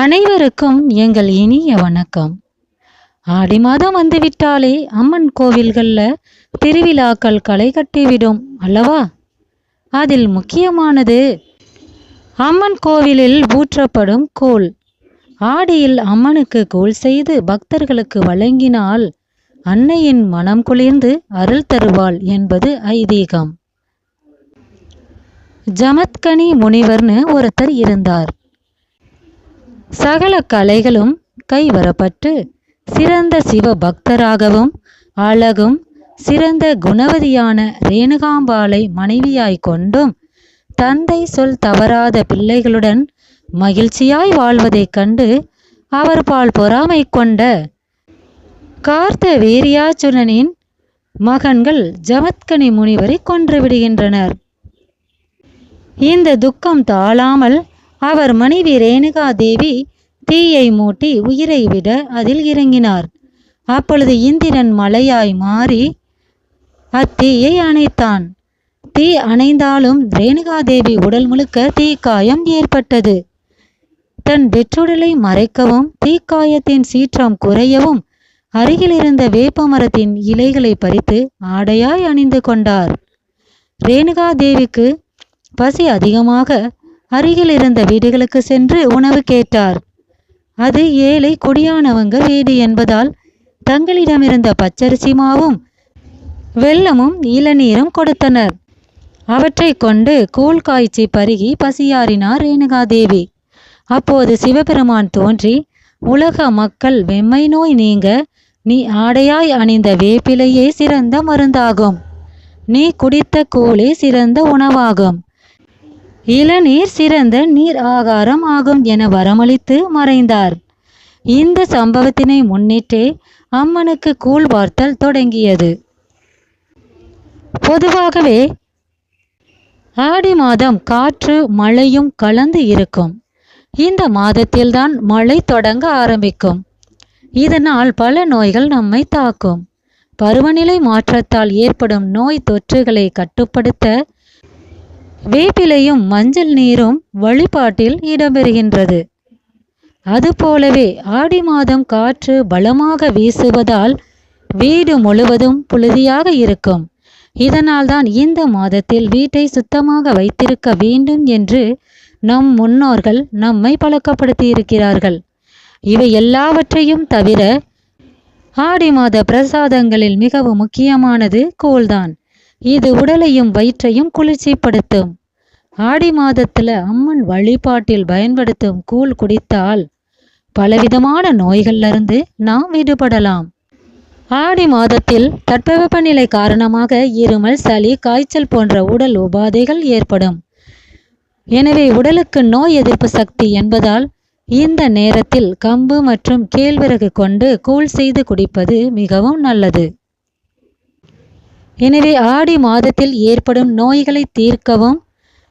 அனைவருக்கும் எங்கள் இனிய வணக்கம். ஆடி மாதம் வந்துவிட்டாலே அம்மன் கோவில்களில் திருவிழாக்கள் களை கட்டிவிடும் அல்லவா? அதில் முக்கியமானது அம்மன் கோவிலில் ஊற்றப்படும் கூழ் ஆடியில் அம்மனுக்கு கூழ் செய்து பக்தர்களுக்கு வழங்கினால் அன்னையின் மனம் குளிர்ந்து அருள் தருவாள் என்பது ஐதீகம். ஜமத்கனி முனிவர்னு ஒருத்தர் இருந்தார். சகல கலைகளும் கைவரப்பட்டு சிறந்த சிவ பக்தராகவும் அழகும் சிறந்த குணவதியான ரேணுகாம்பாளை மனைவியாய் கொண்டும் தந்தை சொல் தவறாத பிள்ளைகளுடன் மகிழ்ச்சியாய் வாழ்வதைக் கண்டு அவர் பால் பொறாமை கொண்ட கார்த்த வீரியாச்சுரனின் மகன்கள் ஜமத்கனி முனிவரை கொன்று விடுகின்றனர். இந்த துக்கம் தாழாமல் அவர் மனைவி ரேணுகா தேவி தீயை மூட்டி உயிரை விட அதில் இறங்கினார். அப்பொழுது இந்திரன் மலையாய் மாறி அத்தீயை அணைத்தான். தீ அணைந்தாலும் ரேணுகாதேவி உடல் முழுக்க தீக்காயம் ஏற்பட்டது. தன் வெற்றுடலை மறைக்கவும் தீக்காயத்தின் சீற்றம் குறையவும் அருகில் இருந்த வேப்ப மரத்தின் இலைகளை பறித்து ஆடையாய் அணிந்து கொண்டார். ரேணுகாதேவிக்கு பசி அதிகமாக அருகில் இருந்த வீடுகளுக்கு சென்று உணவு கேட்டார். அது ஏழை கொடியானவங்க வீடு என்பதால் தங்களிடமிருந்த பச்சரிசி மாவும் வெல்லமும் இளநீரும் கொடுத்தனர். அவற்றை கொண்டு கூழ் காய்ச்சி பருகி பசியாறினார் ரேணுகாதேவி. அப்போது சிவபெருமான் தோன்றி உலக மக்கள் வெம்மை நோய் நீங்க நீ ஆடையாய் அணிந்த வேப்பிலையே சிறந்த மருந்தாகும். நீ குடித்த கூழே சிறந்த உணவாகும். இளநீர் சிறந்த நீர் ஆகாரம் ஆகும் என வரமளித்து மறைந்தார். இந்த சம்பவத்தினை முன்னிட்டே அம்மனுக்கு கூழ் வார்த்தல் தொடங்கியது. பொதுவாகவே ஆடி மாதம் காற்று மழையும் கலந்து இருக்கும். இந்த மாதத்தில்தான் மழை தொடங்க ஆரம்பிக்கும். இதனால் பல நோய்கள் நம்மை தாக்கும். பருவநிலை மாற்றத்தால் ஏற்படும் நோய் தொற்றுகளை கட்டுப்படுத்த வேப்பிலையும் மஞ்சள் நீரும் வழிபாட்டில் இடம்பெறுகின்றது. அதுபோலவே ஆடி மாதம் காற்று பலமாக வீசுவதால் வீடு முழுவதும் புழுதியாக இருக்கும். இதனால்தான் இந்த மாதத்தில் வீட்டை சுத்தமாக வைத்திருக்க வேண்டும் என்று நம் முன்னோர்கள் நம்மை பழக்கப்படுத்தி இருக்கிறார்கள் இவை எல்லாவற்றையும் தவிர ஆடி மாத பிரசாதங்களில் மிகவும் முக்கியமானது கூழ்தான். இது உடலையும் வயிற்றையும் குளிர்ச்சிப்படுத்தும். ஆடி மாதத்துல அம்மன் வழிபாட்டில் பயன்படுத்தும் கூழ் குடித்தால் பலவிதமான நோய்கள்ல இருந்து நாம் விடுபடலாம். ஆடி மாதத்தில் தட்பவெப்பநிலை காரணமாக இருமல் சளி காய்ச்சல் போன்ற உடல் உபாதைகள் ஏற்படும். எனவே உடலுக்கு நோய் எதிர்ப்பு சக்தி என்பதால் இந்த நேரத்தில் கம்பு மற்றும் கேழ்வரகு கொண்டு கூழ் செய்து குடிப்பது மிகவும் நல்லது. எனவே ஆடி மாதத்தில் ஏற்படும் நோய்களை தீர்க்கவும்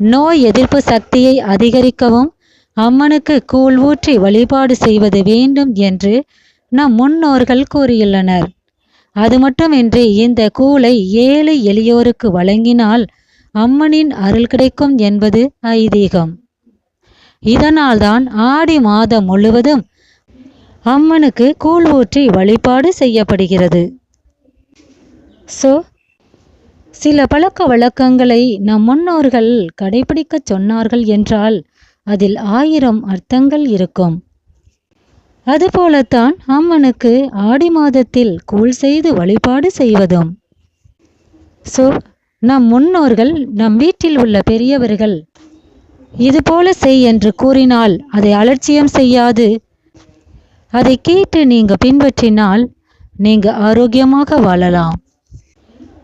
நோய் எதிர்ப்பு சக்தியை அதிகரிக்கவும் அம்மனுக்கு கூழ் ஊற்றி வழிபாடு செய்வது வேண்டும் என்று நம் முன்னோர்கள் கூறியுள்ளனர். அது மட்டுமின்றி இந்த கூழை ஏழை எளியோருக்கு வழங்கினால் அம்மனின் அருள் கிடைக்கும் என்பது ஐதீகம். இதனால்தான் ஆடி மாதம் முழுவதும் அம்மனுக்கு கூழ் ஊற்றி வழிபாடு செய்யப்படுகிறது. ஸோ சில பழக்க வழக்கங்களை நம் முன்னோர்கள் கடைபிடிக்கச் சொன்னார்கள் என்றால் அதில் ஆயிரம் அர்த்தங்கள் இருக்கும். அதுபோலத்தான் அம்மனுக்கு ஆடி மாதத்தில் கூழ் செய்து வழிபாடு செய்வதும். ஸோ நம் முன்னோர்கள் நம் வீட்டில் உள்ள பெரியவர்கள் இதுபோல செய் என்று கூறினால் அதை அலட்சியம் செய்யாது. அதை கேட்டு நீங்கள் பின்பற்றினால் நீங்கள் ஆரோக்கியமாக வாழலாம்.